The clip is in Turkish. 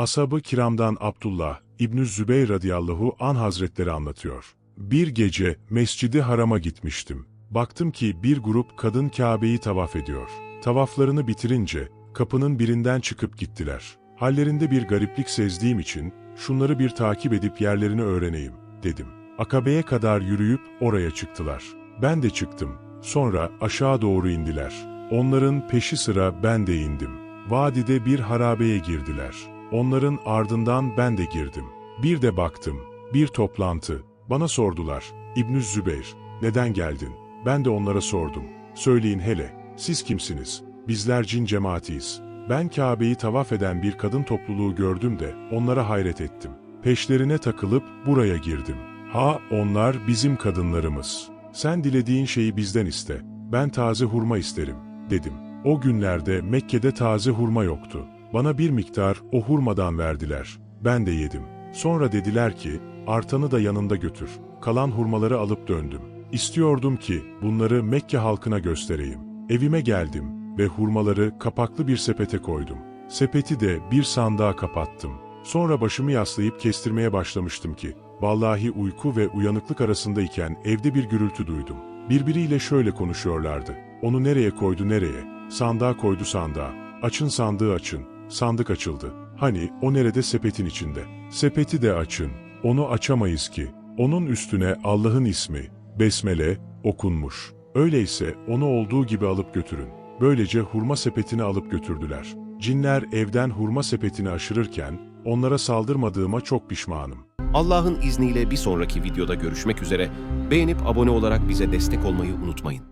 Ashab-ı kiramdan Abdullah İbnü Zübeyr radıyallahu an hazretleri anlatıyor. Bir gece Mescidi Haram'a gitmiştim. Baktım ki bir grup kadın Kabe'yi tavaf ediyor. Tavaflarını bitirince kapının birinden çıkıp gittiler. Hallerinde bir gariplik sezdiğim için şunları bir takip edip yerlerini öğreneyim dedim. Akabe'ye kadar yürüyüp oraya çıktılar. Ben de çıktım. Sonra aşağı doğru indiler. Onların peşi sıra ben de indim. Vadide bir harabeye girdiler. Onların ardından ben de girdim. Bir de baktım. Bir toplantı. Bana sordular. İbnü Zübeyr, neden geldin? Ben de onlara sordum. Söyleyin hele, siz kimsiniz? Bizler cin cemaatiyiz. Ben Kabe'yi tavaf eden bir kadın topluluğu gördüm de onlara hayret ettim. Peşlerine takılıp buraya girdim. Ha onlar bizim kadınlarımız. Sen dilediğin şeyi bizden iste. Ben taze hurma isterim, dedim. O günlerde Mekke'de taze hurma yoktu. Bana bir miktar o hurmadan verdiler. Ben de yedim. Sonra dediler ki, artanı da yanında götür. Kalan hurmaları alıp döndüm. İstiyordum ki bunları Mekke halkına göstereyim. Evime geldim ve hurmaları kapaklı bir sepete koydum. Sepeti de bir sandığa kapattım. Sonra başımı yaslayıp kestirmeye başlamıştım ki, vallahi uyku ve uyanıklık arasındayken evde bir gürültü duydum. Birbiriyle şöyle konuşuyorlardı. Onu nereye koydu nereye? Sandığa koydu sandığa. Açın sandığı açın. Sandık açıldı. Hani o nerede sepetin içinde. Sepeti de açın. Onu açamayız ki. Onun üstüne Allah'ın ismi, Besmele, okunmuş. Öyleyse onu olduğu gibi alıp götürün. Böylece hurma sepetini alıp götürdüler. Cinler evden hurma sepetini aşırırken onlara saldırmadığıma çok pişmanım. Allah'ın izniyle bir sonraki videoda görüşmek üzere. Beğenip abone olarak bize destek olmayı unutmayın.